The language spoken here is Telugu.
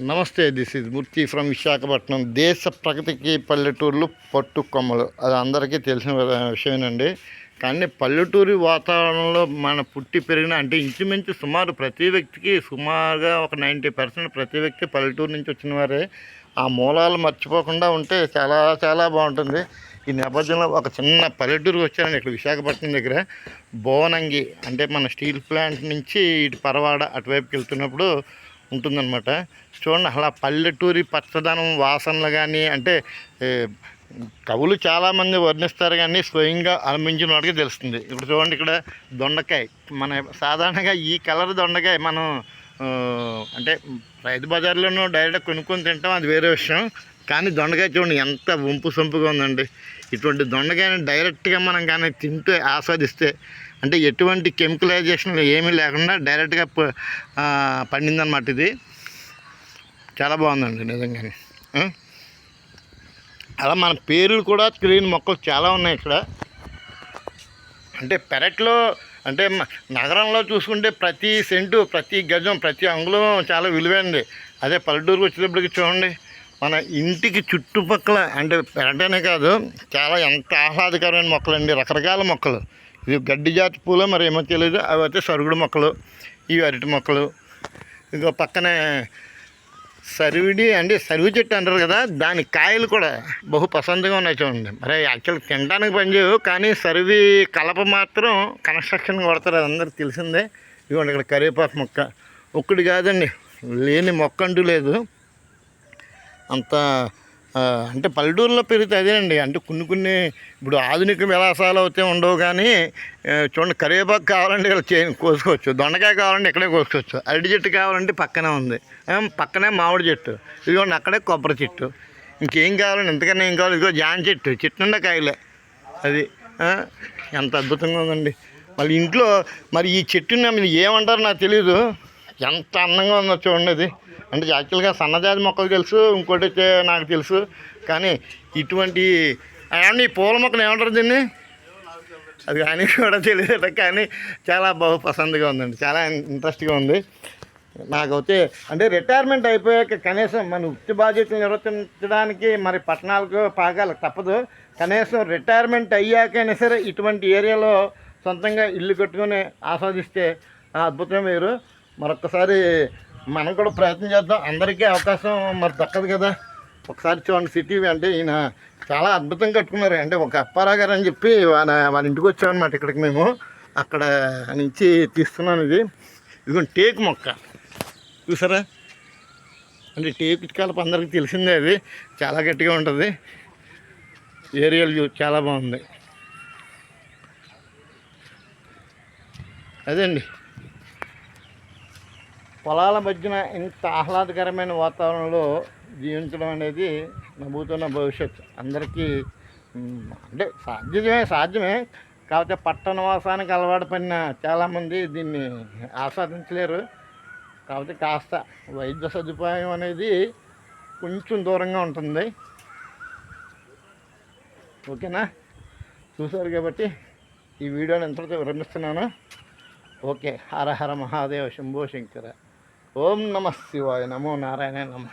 నమస్తే this is Murthy from Visakhapatnam. దేశ ప్రగతికి పల్లెటూర్లు పట్టుకొమ్మలు అది అందరికీ తెలిసిన విషయమేనండి. కానీ పల్లెటూరి వాతావరణంలో మన పుట్టి పెరిగిన అంటే ఇంచుమించు సుమారు ప్రతి వ్యక్తికి సుమారుగా ఒక నైంటీ పర్సెంట్ ప్రతి వ్యక్తి పల్లెటూరు నుంచి వచ్చిన వారే. ఆ మూలాలు మర్చిపోకుండా ఉంటే చాలా చాలా బాగుంటుంది. ఈ నేపథ్యంలో ఒక చిన్న పల్లెటూరుకి వచ్చానండి ఇక్కడ విశాఖపట్నం దగ్గర. బోనంగి అంటే మన స్టీల్ ప్లాంట్ నుంచి ఇటు పరవాడ అటువైపుకి వెళ్తున్నప్పుడు ఉంటుందన్నమాట. చూడండి అలా పల్లెటూరి పచ్చదనం వాసనలు కానీ అంటే కవులు చాలామంది వర్ణిస్తారు కానీ స్వయంగా అనుభవించిన వాడికి తెలుస్తుంది. ఇప్పుడు చూడండి ఇక్కడ దొండకాయ. మన సాధారణంగా ఈ కలర్ దొండకాయ మనం అంటే రైతు బజార్లోనూ డైరెక్ట్ కొనుక్కొని తింటాం అది వేరే విషయం. కానీ దొండకాయ చూడండి ఎంత వంపు సొంపుగా ఉందండి. ఇటువంటి దొండకాయని డైరెక్ట్గా మనం కానీ తింటే ఆస్వాదిస్తే అంటే ఎటువంటి కెమికలైజేషన్లు ఏమీ లేకుండా డైరెక్ట్గా పండిందనమాట ఇది. చాలా బాగుందండి నిజంగానే. అలా మన పేర్లు కూడా తెలియని మొక్కలు చాలా ఉన్నాయి ఇక్కడ. అంటే పెరట్లో అంటే నగరంలో చూసుకుంటే ప్రతి సెంటు ప్రతి గజం ప్రతి అంగుళం చాలా విలువైనది. అదే పల్లెటూరుకు వచ్చేటప్పటికి చూడండి మన ఇంటికి చుట్టుపక్కల అంటే పెరటనే కాదు చాలా ఎంత ఆహ్లాదకరమైన మొక్కలండి రకరకాల మొక్కలు. ఇది గడ్డి జాతి పూలు మరి ఏమో తెలియదు అవి అయితే సరుగుడు మొక్కలు ఇవి అరటి మొక్కలు. ఇంకో పక్కనే సరివిడి అంటే సరువు చెట్టు అంటారు కదా దాని కాయలు కూడా బహు పసందుగా ఉన్నాయి చూడండి. మరి యాక్చువల్ తినడానికి పనిచేయవు కానీ సరివి కలప మాత్రం కన్స్ట్రక్షన్ కొడతారు అది అందరికి తెలిసిందే. ఇదిగోండి ఇక్కడ కరివేపాకు మొక్క. ఒక్కటి కాదండి లేని మొక్క అంటూ లేదు. అంత అంటే పల్లెటూరులో పెరిగితే అదేనండి. అంటే కొన్ని కొన్ని ఇప్పుడు ఆధునిక విలాసాలు అయితే ఉండవు కానీ చూడండి కరివేపాకు కావాలంటే ఇక్కడ చే కోసుకోవచ్చు. దొండకాయ కావాలంటే ఇక్కడే కోసుకోవచ్చు. అరటి చెట్టు కావాలంటే పక్కనే ఉంది. పక్కనే మామిడి చెట్టు. ఇదిగోండి అక్కడే కొబ్బరి చెట్టు. ఇంకేం కావాలండి? ఎంతకన్నా ఏం కావాలి? ఇదిగో జాన్ చెట్టు. చెట్టు నిండా కాయలే. అది ఎంత అద్భుతంగా ఉందండి. మళ్ళీ ఇంట్లో మరి ఈ చెట్టుని మీరు ఏమంటారో నాకు తెలియదు ఎంత అందంగా ఉందో చూడండి అది. అంటే యాక్చువల్గా సన్నజాతి మొక్కలు తెలుసు ఇంకోటి నాకు తెలుసు. కానీ ఇటువంటి ఏమండి ఈ పూల మొక్కలు ఏమంటారు దీన్ని? అది కానీ కూడా తెలియదు కానీ చాలా బహు పసందుగా ఉందండి. చాలా ఇంట్రెస్ట్గా ఉంది. నాకైతే అంటే రిటైర్మెంట్ అయిపోయాక కనీసం మన వృత్తి బాధ్యతలు నిర్వర్తించడానికి మరి పట్టణాలకు పాగాలి తప్పదు. కనీసం రిటైర్మెంట్ అయ్యాకైనా సరే ఇటువంటి ఏరియాలో సొంతంగా ఇల్లు కట్టుకొని ఆస్వాదిస్తే అద్భుతం వేరు. మరొకసారి మనం కూడా ప్రయత్నం చేద్దాం. అందరికీ అవకాశం మరి దక్కదు కదా. ఒకసారి చూడండి సిటీ అంటే ఈయన చాలా అద్భుతంగా కట్టుకున్నారు. అంటే ఒక అప్పారా గారు అని చెప్పి వాళ్ళ వాళ్ళ ఇంటికి వచ్చామన్నమాట ఇక్కడికి మేము. అక్కడ నుంచి తీస్తున్నాను ఇది. ఇదిగోండి టేకు మొక్క. చూసారా? అంటే టేకు కలప అందరికీ తెలిసిందే అది. చాలా గట్టిగా ఉంటుంది. ఏరియల్ వ్యూ చాలా బాగుంది. అదే అండి. పొలాల మధ్యన ఇంత ఆహ్లాదకరమైన వాతావరణంలో జీవించడం అనేది నమ్ముతున్న భవిష్యత్. అందరికీ అంటే సాధ్యమే సాధ్యమే. కాకపోతే పట్టణవాసానికి అలవాటు పడిన చాలామంది దీన్ని ఆస్వాదించలేరు. కాకపోతే కాస్త వైద్య సదుపాయం అనేది కొంచెం దూరంగా ఉంటుంది. ఓకేనా? చూశారు కాబట్టి ఈ వీడియోని ఎంతటితో విరమిస్తున్నాను. ఓకే. హర హర మహాదేవ శంభో శంకర. ఓం నమ శివాయ నమో నారాయణ నమ.